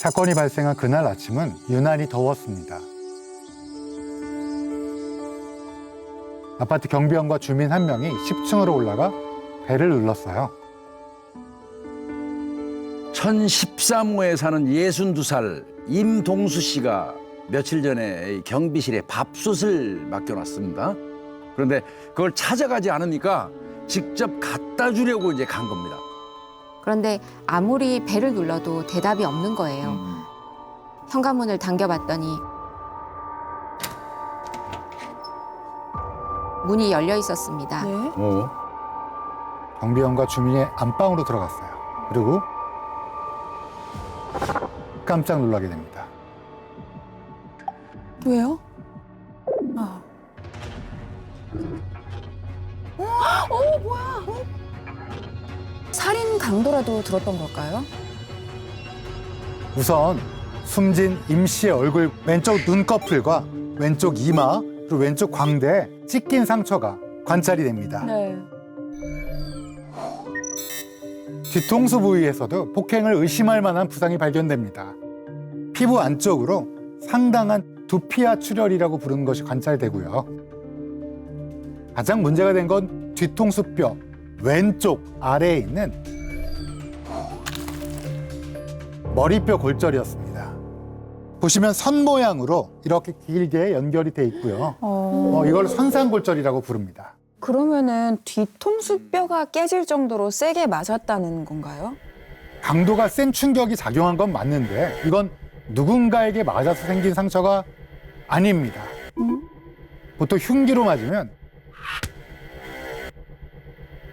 사건이 발생한 그날 아침은 유난히 더웠습니다. 아파트 경비원과 주민 한 명이 10층으로 올라가 배를 눌렀어요. 1013호에 사는 62살 임동수 씨가 며칠 전에 이 경비실에 밥솥을 맡겨놨습니다. 그런데 그걸 찾아가지 않으니까 직접 갖다 주려고 이제 간 겁니다. 그런데 아무리 배를 눌러도 대답이 없는 거예요. 현관문을 당겨봤더니 문이 열려 있었습니다. 네. 어. 경비원과 주민이 안방으로 들어갔어요. 그리고 깜짝 놀라게 됩니다. 왜요? 들었던 걸까요? 우선 숨진 임 씨의 얼굴 왼쪽 눈꺼풀과 왼쪽 이마 그리고 왼쪽 광대에 찢긴 상처가 관찰이 됩니다. 네. 뒤통수 부위에서도 폭행을 의심할 만한 부상이 발견됩니다. 피부 안쪽으로 상당한 두피와 출혈이라고 부르는 것이 관찰되고요. 가장 문제가 된 건 뒤통수뼈 왼쪽 아래에 있는 머리뼈 골절이었습니다. 보시면 선 모양으로 이렇게 길게 연결이 돼 있고요. 어, 어, 이걸 선상골절이라고 부릅니다. 그러면은 뒤통수 뼈가 깨질 정도로 세게 맞았다는 건가요? 강도가 센 충격이 작용한 건 맞는데 이건 누군가에게 맞아서 생긴 상처가 아닙니다. 음? 보통 흉기로 맞으면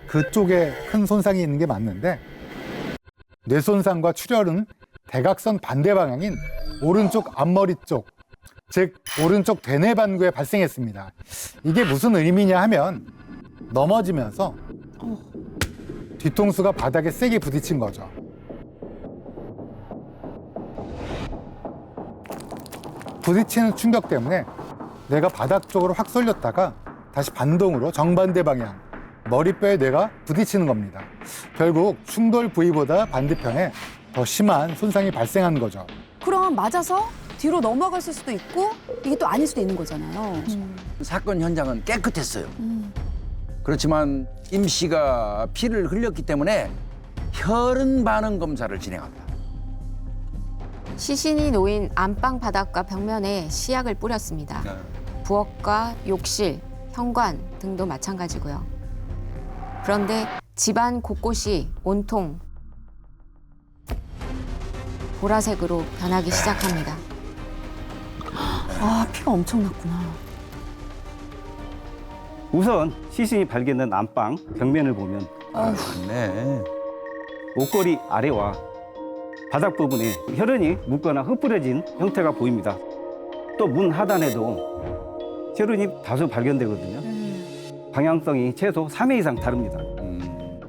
그쪽에 큰 손상이 있는 게 맞는데 뇌 손상과 출혈은 대각선 반대 방향인 오른쪽 앞머리 쪽, 즉 오른쪽 대뇌 반구에 발생했습니다. 이게 무슨 의미냐 하면 넘어지면서 뒤통수가 바닥에 세게 부딪힌 거죠. 부딪히는 충격 때문에 뇌가 바닥 쪽으로 확 쏠렸다가 다시 반동으로 정반대 방향 머리뼈에 뇌가 부딪히는 겁니다. 결국 충돌 부위보다 반대편에 더 심한 손상이 발생한 거죠. 그럼 맞아서 뒤로 넘어갔을 수도 있고 이게 또 아닐 수도 있는 거잖아요. 사건 현장은 깨끗했어요. 그렇지만 임 씨가 피를 흘렸기 때문에 혈흔 반응 검사를 진행합니다. 시신이 놓인 안방 바닥과 벽면에 시약을 뿌렸습니다. 부엌과 욕실, 현관 등도 마찬가지고요. 그런데 집안 곳곳이 온통 보라색으로 변하기 시작합니다. 아 피가 엄청 났구나. 우선 시신이 발견된 안방 벽면을 보면 아, 네. 옷걸이 아래와 바닥 부분에 혈흔이 묻거나 흩뿌려진 형태가 보입니다. 또 문 하단에도 혈흔이 다수 발견되거든요. 방향성이 최소 3회 이상 다릅니다. 음,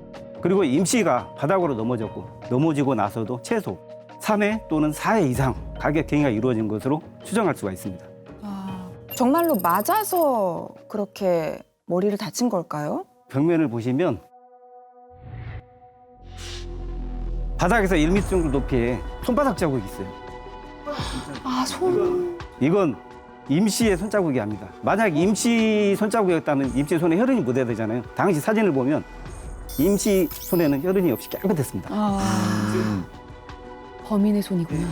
그리고 임 씨가 바닥으로 넘어졌고 넘어지고 나서도 최소 3회 또는 4회 이상 가격 행위가 이루어진 것으로 추정할 수가 있습니다. 아, 정말로 맞아서 그렇게 머리를 다친 걸까요? 벽면을 보시면 바닥에서 1m 정도 높이에 손바닥 자국이 있어요. 아, 손. 이건 임씨의 손자국이 아닙니다. 만약 임씨 손자국이었다면 임씨 손에 혈흔이 묻어야 되잖아요. 당시 사진을 보면 임씨 손에는 혈흔이 없이 깨끗했습니다. 아, 범인의 손이구나.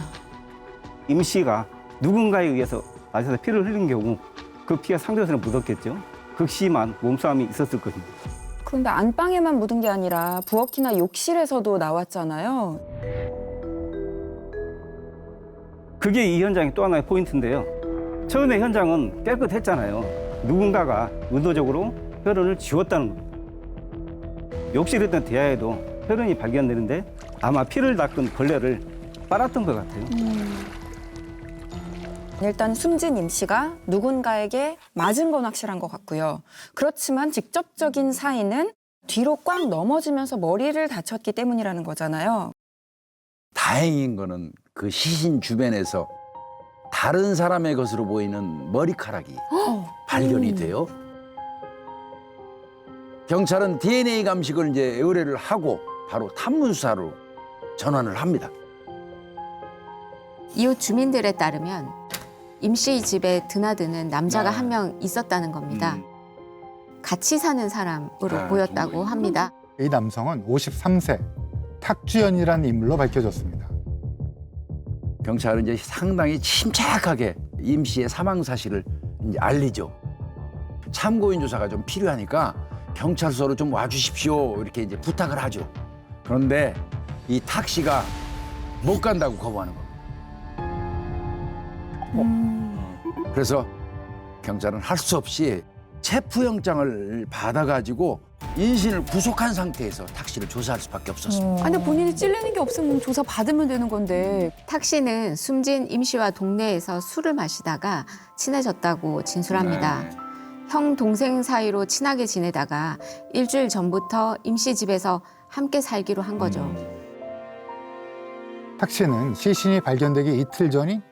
임 씨가 누군가에 의해서 맞아서 피를 흘린 경우 그 피가 상대손에 묻었겠죠. 극심한 몸싸움이 있었을 것입니다. 그런데 안방에만 묻은 게 아니라 부엌이나 욕실에서도 나왔잖아요. 그게 이 현장의 또 하나의 포인트인데요. 처음에 현장은 깨끗했잖아요. 누군가가 의도적으로 혈흔을 지웠다는 겁니다. 욕실에 있던 대야에도 혈흔이 발견되는데 아마 피를 닦은 걸레를 빨았던 것 같아요. 일단 숨진 임 씨가 누군가에게 맞은 건 확실한 것 같고요. 그렇지만 직접적인 사인은 뒤로 꽉 넘어지면서 머리를 다쳤기 때문이라는 거잖아요. 다행인 거는 그 시신 주변에서 다른 사람의 것으로 보이는 머리카락이 발견이 돼요. 경찰은 DNA 감식을 이제 의뢰를 하고 바로 탐문 수사로 전환을 합니다. 이웃 주민들에 따르면 임씨 집에 드나드는 남자가 네. 한 명 있었다는 겁니다. 음. 같이 사는 사람으로 아, 보였다고 정말. 합니다. 이 남성은 53세 탁주연이라는 인물로 밝혀졌습니다. 경찰은 이제 상당히 침착하게 임 씨의 사망 사실을 이제 알리죠. 참고인 조사가 좀 필요하니까 경찰서로 좀 와주십시오 이렇게 이제 부탁을 하죠. 그런데 이 탁 씨가 못 간다고 거부하는 겁니다. 그래서 경찰은 할 수 없이 체포 영장을 받아가지고 인신을 구속한 상태에서 탁 씨를 조사할 수밖에 없었습니다. 아니 근데 본인이 찔리는 게 없으면 조사 받으면 되는 건데 탁 씨는 숨진 임 씨와 동네에서 술을 마시다가 친해졌다고 진술합니다. 네. 형 동생 사이로 친하게 지내다가 일주일 전부터 임 씨 집에서 함께 살기로 한 거죠. 음. 탁 씨는 시신이 발견되기 이틀 전인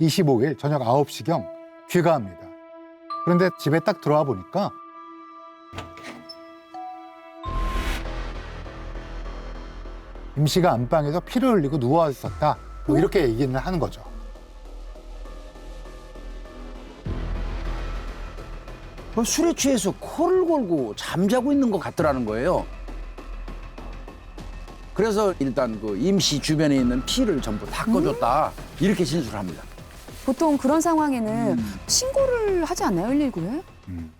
25일 저녁 9시경 귀가합니다. 그런데 집에 딱 들어와 보니까 임 씨가 안방에서 피를 흘리고 누워 있었다. 뭐 이렇게 얘기는 하는 거죠. 뭐 술에 취해서 코를 골고 잠자고 있는 것 같더라는 거예요. 그래서 일단 그 임씨 주변에 있는 피를 전부 닦아줬다 이렇게 진술합니다. 보통 그런 상황에는 음. 신고를 하지 않나요 119에? 음.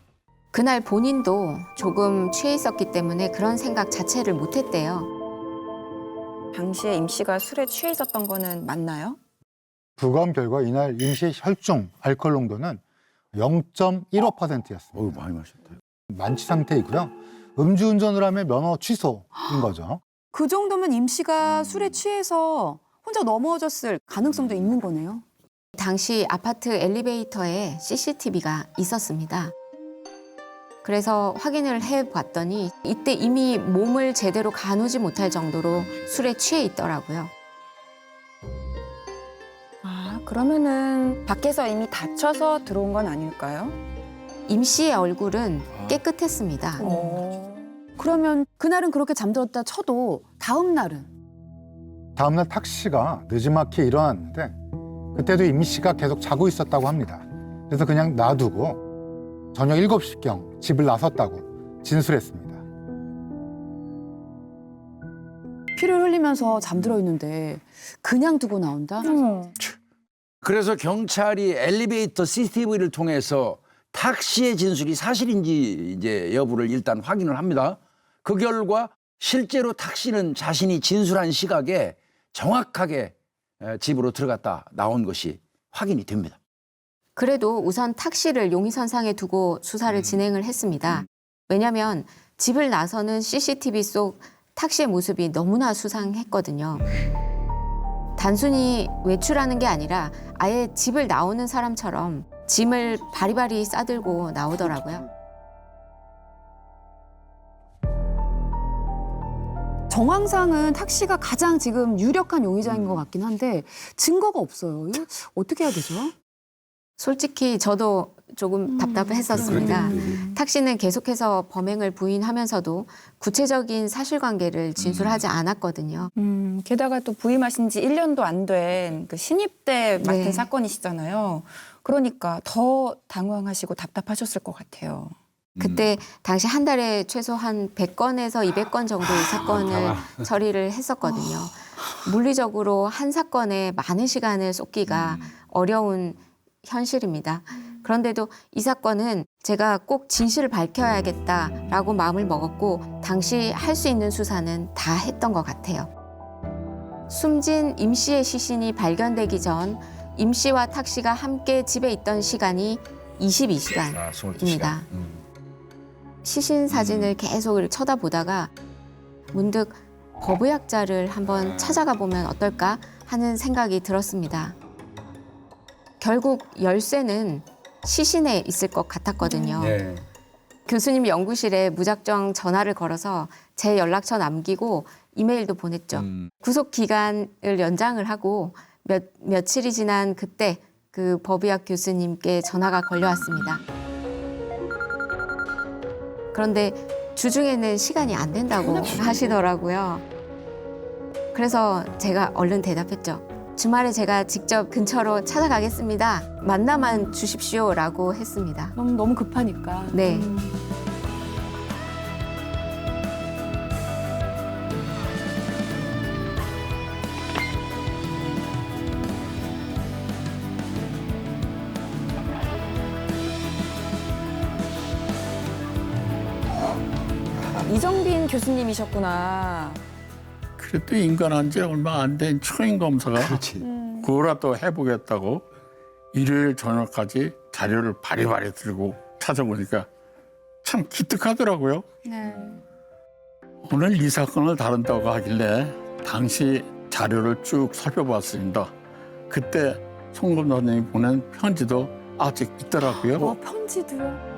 그날 본인도 조금 취해 있었기 때문에 그런 생각 자체를 못했대요. 당시에 임 씨가 술에 취해 있었던 거는 맞나요? 부검 결과 이날 임 씨의 혈중 알코올 농도는 0.15%였습니다. 어우 많이 마셨다. 만취 상태이고요. 음주운전을 하면 면허 취소인 거죠. 그 정도면 임 씨가 술에 취해서 혼자 넘어졌을 가능성도 있는 거네요. 당시 아파트 엘리베이터에 CCTV가 있었습니다. 그래서 확인을 해 봤더니 이때 이미 몸을 제대로 가누지 못할 정도로 술에 취해 있더라고요. 아, 그러면은 밖에서 이미 다쳐서 들어온 건 아닐까요? 임 씨의 얼굴은 깨끗했습니다. 어. 그러면 그날은 그렇게 잠들었다 쳐도 다음 날은 다음날 탁 씨가 늦지막히 일어났는데 그때도 임 씨가 계속 자고 있었다고 합니다. 그래서 그냥 놔두고 저녁 7시경 집을 나섰다고 진술했습니다. 피를 흘리면서 잠들어 있는데 그냥 두고 나온다? 그래서 경찰이 엘리베이터 CCTV를 통해서 탁 씨의 진술이 사실인지 이제 여부를 일단 확인을 합니다. 그 결과 실제로 탁 씨는 자신이 진술한 시각에 정확하게 에, 집으로 들어갔다 나온 것이 확인이 됩니다. 그래도 우선 탁시를 용의선상에 두고 수사를 진행을 했습니다. 왜냐하면 집을 나서는 CCTV 속 탁시의 모습이 너무나 수상했거든요. 단순히 외출하는 게 아니라 아예 집을 나오는 사람처럼 짐을 바리바리 싸들고 나오더라고요. 정황상은 탁시가 가장 지금 유력한 용의자인 것 같긴 한데 증거가 없어요. 이거 어떻게 해야 되죠? 솔직히 저도 조금 답답했었습니다. 탁시는 계속해서 범행을 부인하면서도 구체적인 사실관계를 진술하지 않았거든요. 음, 게다가 또 부임하신 지 1년도 안 된 그 신입 때 맡은 네. 사건이시잖아요. 그러니까 더 당황하시고 답답하셨을 것 같아요. 그때 당시 한 달에 최소 한 100건에서 200건 정도의 사건을 처리를 했었거든요. 물리적으로 한 사건에 많은 시간을 쏟기가 어려운 현실입니다. 그런데도 이 사건은 제가 꼭 진실을 밝혀야겠다라고 마음을 먹었고 당시 할 수 있는 수사는 다 했던 것 같아요. 숨진 임 씨의 시신이 발견되기 전 임 씨와 탁 씨가 함께 집에 있던 시간이 22시간. 아, 22시간. 시신 사진을 계속 쳐다보다가 문득 법의학자를 한번 찾아가 보면 어떨까 하는 생각이 들었습니다. 결국 열쇠는 시신에 있을 것 같았거든요. 네. 교수님 연구실에 무작정 전화를 걸어서 제 연락처 남기고 이메일도 보냈죠. 음. 구속 기간을 연장을 하고 몇 며칠이 지난 그때 그 법의학 교수님께 전화가 걸려왔습니다. 그런데 주중에는 시간이 안 된다고 하시더라고요. 그래서 제가 얼른 대답했죠. 주말에 제가 직접 근처로 찾아가겠습니다. 만나만 주십시오라고 했습니다. 너무 너무 급하니까. 네. 음. 교수님이셨구나. 그래도 인간한 지 얼마 안 된 초임 검사가 그거라도 해보겠다고 일요일 저녁까지 자료를 바리바리 들고 찾아보니까 참 기특하더라고요. 네. 오늘 이 사건을 다룬다고 하길래 당시 자료를 쭉 살펴봤습니다. 그때 송 검사님이 보낸 편지도 아직 있더라고요. 어, 편지도요?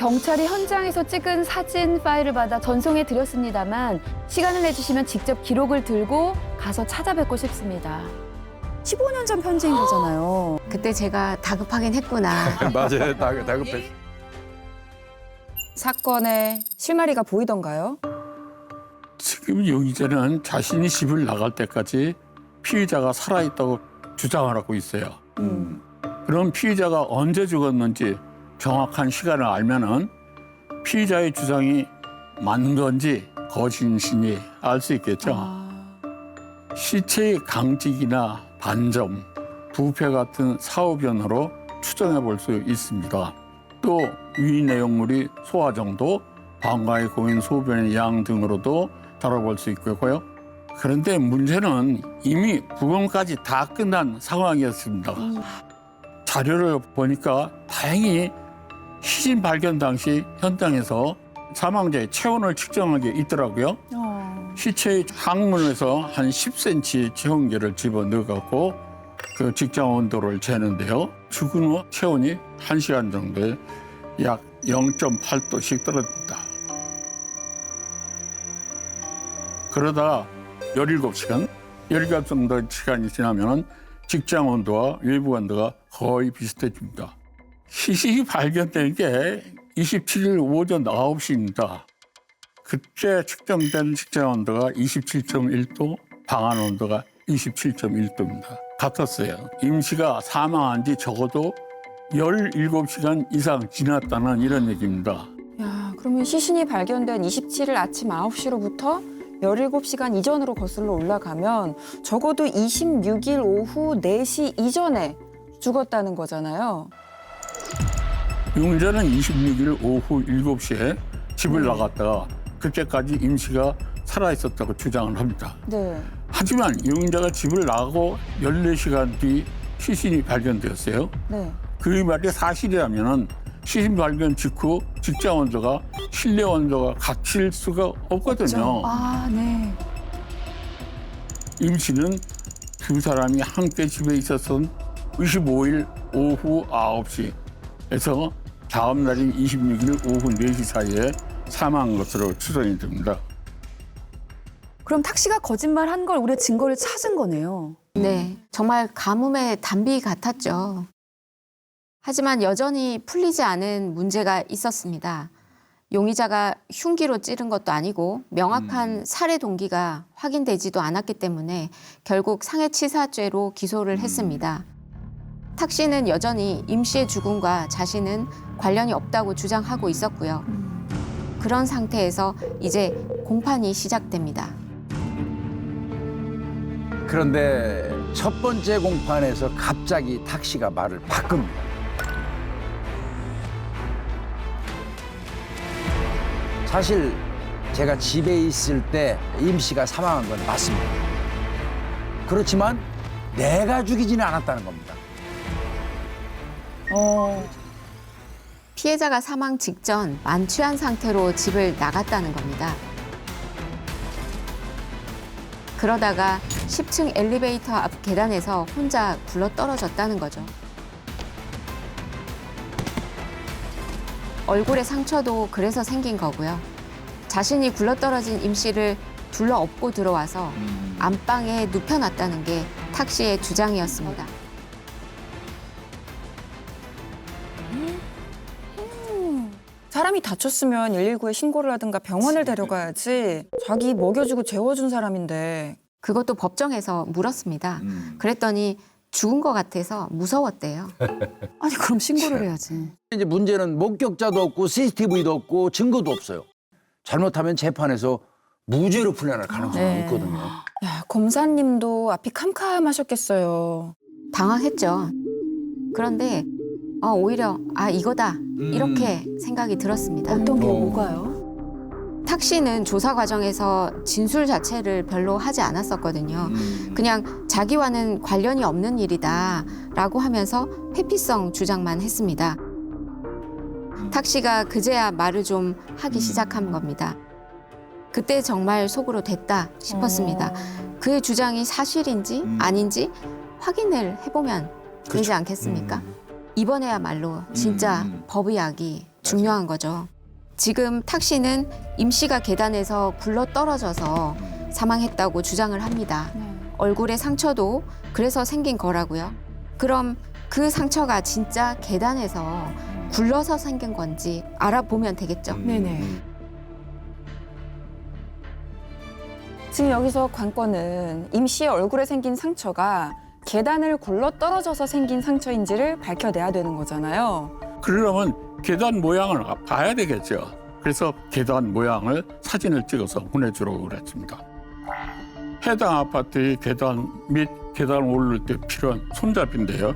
경찰이 현장에서 찍은 사진 파일을 받아 전송해 드렸습니다만 시간을 내주시면 직접 기록을 들고 가서 찾아뵙고 싶습니다. 15년 전 편지인 거잖아요. 그때 제가 다급하긴 했구나. 맞아요. 다, 다급했어. 사건의 실마리가 보이던가요? 지금 용의자는 자신이 집을 나갈 때까지 피의자가 살아있다고 주장을 하고 있어요. 음. 그럼 피의자가 언제 죽었는지 정확한 시간을 알면은 피의자의 주장이 맞는 건지 거짓인지 알 수 있겠죠. 시체의 강직이나 반점, 부패 같은 사후 변화로 추정해 볼 수 있습니다. 또 위 내용물이 소화 정도, 방과의 고인 소변의 양 등으로도 다뤄볼 수 있고요. 그런데 문제는 이미 부검까지 다 끝난 상황이었습니다. 자료를 보니까 다행히 시신 발견 당시 현장에서 사망자의 체온을 측정한 게 있더라고요. 어. 시체의 항문에서 한 10cm 체온계를 집어 넣어갖고 그 직장 온도를 재는데요. 죽은 후 체온이 1시간 정도에 약 0.8도씩 떨어집니다. 그러다 17시간, 17 정도 시간이 지나면 직장 온도와 외부 온도가 거의 비슷해집니다. 시신이 발견된 게 27일 오전 9시입니다. 그때 측정된 직장 온도가 27.1도, 방안 온도가 27.1도입니다. 같았어요. 임 씨가 사망한 지 적어도 17시간 이상 지났다는 이런 얘기입니다. 야, 그러면 시신이 발견된 27일 아침 9시로부터 17시간 이전으로 거슬러 올라가면 적어도 26일 오후 4시 이전에 죽었다는 거잖아요. 용의자는 26일 오후 7시에 집을 나갔다가 그때까지 임 씨가 살아있었다고 주장을 합니다. 네. 하지만 용의자가 집을 나가고 14시간 뒤 시신이 발견되었어요. 네. 그 말이 사실이라면 시신 발견 직후 직장 온도가 실내 온도가 같을 수가 없거든요. 아, 네. 임 씨는 두 사람이 함께 집에 있었던 25일 오후 9시 에서 다음 날인 26일 오후 4시 사이에 사망한 것으로 추정이 됩니다. 그럼 탁 씨가 거짓말 한 걸 우리가 증거를 찾은 거네요. 네, 정말 가뭄의 단비 같았죠. 하지만 여전히 풀리지 않은 문제가 있었습니다. 용의자가 흉기로 찌른 것도 아니고 명확한 살해 동기가 확인되지도 않았기 때문에 결국 상해치사죄로 기소를 했습니다. 탁 씨는 여전히 임 씨의 죽음과 자신은 관련이 없다고 주장하고 있었고요. 그런 상태에서 이제 공판이 시작됩니다. 그런데 첫 번째 공판에서 갑자기 탁시가 말을 바꿉니다. 사실 제가 집에 있을 때 임 씨가 사망한 건 맞습니다. 그렇지만 내가 죽이지는 않았다는 겁니다. 어. 피해자가 사망 직전 만취한 상태로 집을 나갔다는 겁니다. 그러다가 10층 엘리베이터 앞 계단에서 혼자 굴러 떨어졌다는 거죠. 얼굴에 상처도 그래서 생긴 거고요. 자신이 굴러 떨어진 임 씨를 둘러 엎고 들어와서 안방에 눕혀놨다는 게 탁시의 주장이었습니다. 사람이 다쳤으면 119에 신고를 하든가 병원을 데려가야지. 자기 먹여주고 재워준 사람인데. 그것도 법정에서 물었습니다. 음. 그랬더니 죽은 것 같아서 무서웠대요. 아니 그럼 신고를 해야지. 이제 문제는 목격자도 없고 CCTV도 없고 증거도 없어요. 잘못하면 재판에서 무죄로 풀려날 가능성이 네. 있거든요. 야, 검사님도 앞이 캄캄하셨겠어요. 당황했죠. 그런데 어, 오히려 아 이거다 이렇게 생각이 들었습니다. 어떤 게 어. 뭐가요? 탁 씨는 조사 과정에서 진술 자체를 별로 하지 않았었거든요. 음. 그냥 자기와는 관련이 없는 일이다라고 하면서 회피성 주장만 했습니다. 탁 씨가 그제야 말을 좀 하기 시작한 겁니다. 그때 정말 속으로 됐다 싶었습니다. 그의 주장이 사실인지 음. 아닌지 확인을 해보면 되지. 않겠습니까? 음. 이번에야말로 진짜 음. 법의학이 중요한 거죠. 지금 탁 씨는 임 씨가 계단에서 굴러 떨어져서 사망했다고 주장을 합니다. 네. 얼굴에 상처도 그래서 생긴 거라고요. 그럼 그 상처가 진짜 계단에서 굴러서 생긴 건지 알아보면 되겠죠. 네네. 지금 여기서 관건은 임 씨의 얼굴에 생긴 상처가 계단을 굴러 떨어져서 생긴 상처인지를 밝혀내야 되는 거잖아요. 그러려면 계단 모양을 봐야 되겠죠. 그래서 계단 모양을 사진을 찍어서 보내주라고 그랬습니다. 해당 아파트의 계단 및 계단 오를 때 필요한 손잡이인데요.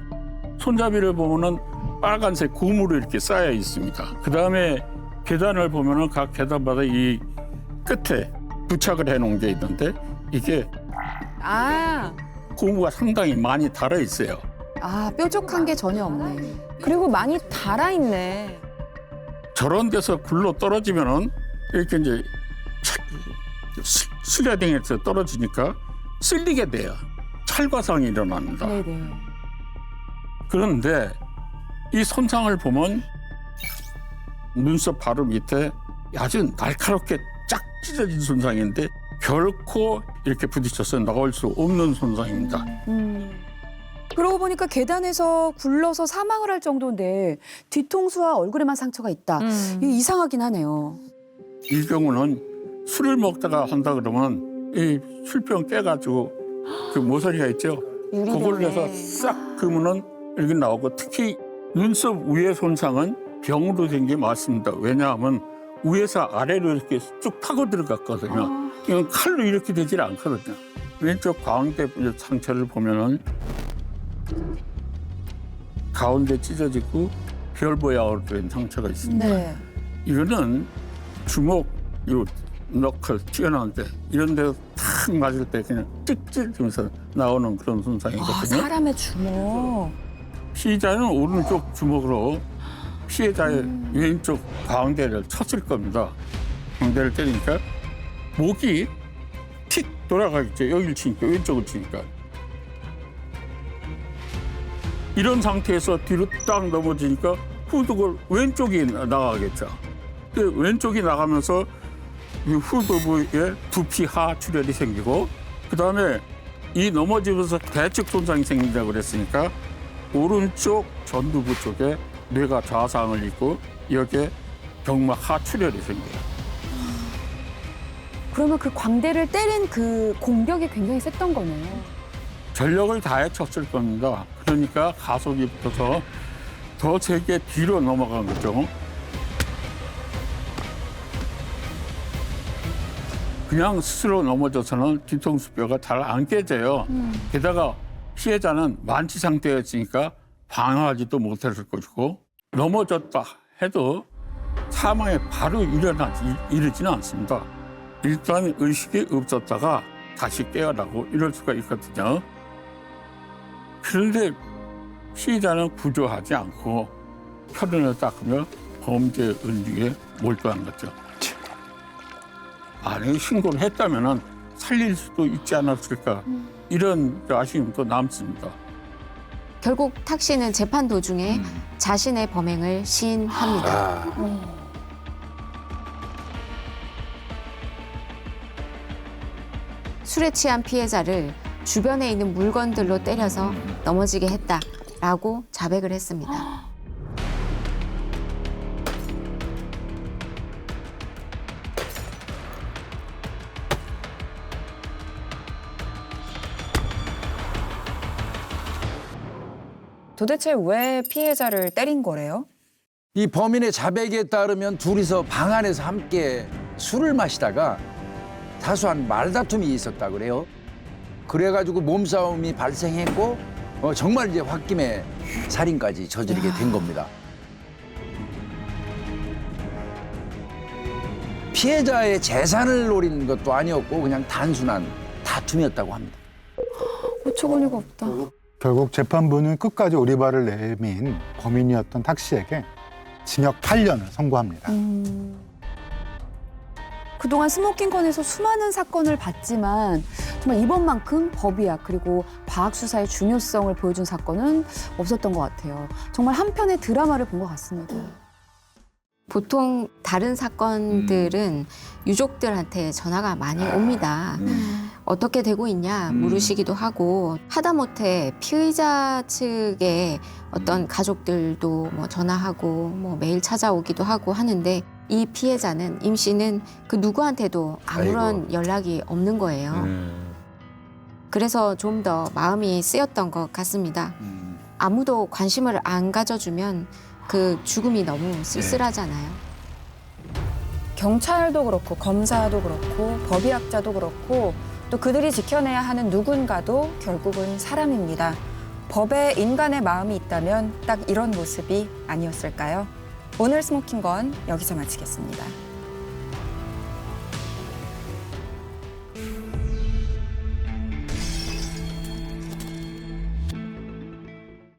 손잡이를 보면은 빨간색 고무로 이렇게 쌓여 있습니다. 그 다음에 계단을 보면은 각 계단마다 이 끝에 부착을 해놓은 게 있는데 이게 아, 고무가 상당히 많이 달아 있어요. 아 뾰족한 게 전혀 없네. 그리고 많이 달아있네. 저런 데서 굴러 떨어지면은 이렇게 이제 슬라이딩에서 떨어지니까 쓸리게 돼요. 찰과상이 일어납니다. 네네. 그런데 이 손상을 보면 눈썹 바로 밑에 아주 날카롭게 쫙 찢어진 손상인데 결코 이렇게 부딪혀서 나올 수 없는 손상입니다. 그러고 보니까 계단에서 굴러서 사망을 할 정도인데 뒤통수와 얼굴에만 상처가 있다. 음. 이게 이상하긴 하네요. 이 경우는 술을 먹다가 한다 그러면 이 술병 깨가지고 그 모서리가 있죠. 그걸. 내서 싹 그으면은 이렇게 나오고 특히 눈썹 위의 손상은 병으로 된 게 맞습니다. 왜냐하면 위에서 아래로 이렇게 쭉 파고 들어갔거든요. 이건 칼로 이렇게 되질 않거든요. 왼쪽 가운데 상처를 보면은 가운데 찢어지고 별 모양으로 된 상처가 있습니다. 네. 이거는 주먹 요 너클 튀어나오는데 이런 데서 탁 맞을 때 그냥 찍찍하면서 나오는 그런 아, 손상이거든요. 사람의 주먹. 피의자는 오른쪽 주먹으로 피해자의 왼쪽 광대를 쳤을 겁니다. 광대를 때리니까 목이 틱 돌아가겠죠. 여기를 치니까 왼쪽을 치니까. 이런 상태에서 뒤로 딱 넘어지니까 후두골 왼쪽이 나가겠죠. 그 왼쪽이 나가면서 이 후두부에 두피 하 출혈이 생기고 그 다음에 이 넘어지면서 대측 손상이 생긴다고 그랬으니까 오른쪽 전두부 쪽에 뇌가 좌상을 입고 여기에 경막 하출혈이 생겨요. 그러면 그 광대를 때린 그 공격이 굉장히 셌던 거네요. 전력을 다해 쳤을 겁니다. 그러니까 가속이 붙어서 더 세게 뒤로 넘어간 거죠. 그냥 스스로 넘어져서는 뒤통수뼈가 잘 안 깨져요. 게다가 피해자는 만취 상태였으니까 방어하지도 못했을 것이고 넘어졌다 해도 사망에 바로 일어나지 이르지는 않습니다. 일단 의식이 없었다가 다시 깨어나고 이럴 수가 있거든요. 그런데 피의자는 구조하지 않고 혈흔을 닦으며 범죄 은닉에 몰두한 거죠. 만약에 신고를 했다면 살릴 수도 있지 않았을까 이런 아쉬움도 남습니다. 결국 탁 씨는 재판 도중에 음. 자신의 범행을 시인합니다. 아, 술에 취한 피해자를 주변에 있는 물건들로 때려서 넘어지게 했다라고 자백을 했습니다. 도대체 왜 피해자를 때린 거래요? 이 범인의 자백에 따르면 둘이서 방 안에서 함께 술을 마시다가 사소한 말다툼이 있었다 그래요. 그래가지고 몸싸움이 발생했고 어, 정말 이제 홧김에 살인까지 저지르게 된 겁니다. 피해자의 재산을 노린 것도 아니었고 그냥 단순한 다툼이었다고 합니다. 어처구니가 없다. 결국 재판부는 끝까지 오리발을 내민 범인이었던 탁 씨에게 징역 8년을 선고합니다. 그동안 스모킹건에서 수많은 사건을 봤지만 정말 이번만큼 법의학 그리고 과학 수사의 중요성을 보여준 사건은 없었던 것 같아요. 정말 한 편의 드라마를 본 것 같습니다. 보통 다른 사건들은 유족들한테 전화가 많이 옵니다. 어떻게 되고 있냐 물으시기도 하고 하다못해 피의자 측의 어떤 가족들도 뭐 전화하고 뭐 매일 찾아오기도 하고 하는데 이 피해자는 임 씨는 그 누구한테도 아무런 연락이 없는 거예요. 그래서 좀 더 마음이 쓰였던 것 같습니다. 아무도 관심을 안 가져주면 그 죽음이 너무 쓸쓸하잖아요. 경찰도 그렇고 검사도 그렇고 법의학자도 그렇고 또 그들이 지켜내야 하는 누군가도 결국은 사람입니다. 법에 인간의 마음이 있다면 딱 이런 모습이 아니었을까요? 오늘 스모킹건 여기서 마치겠습니다.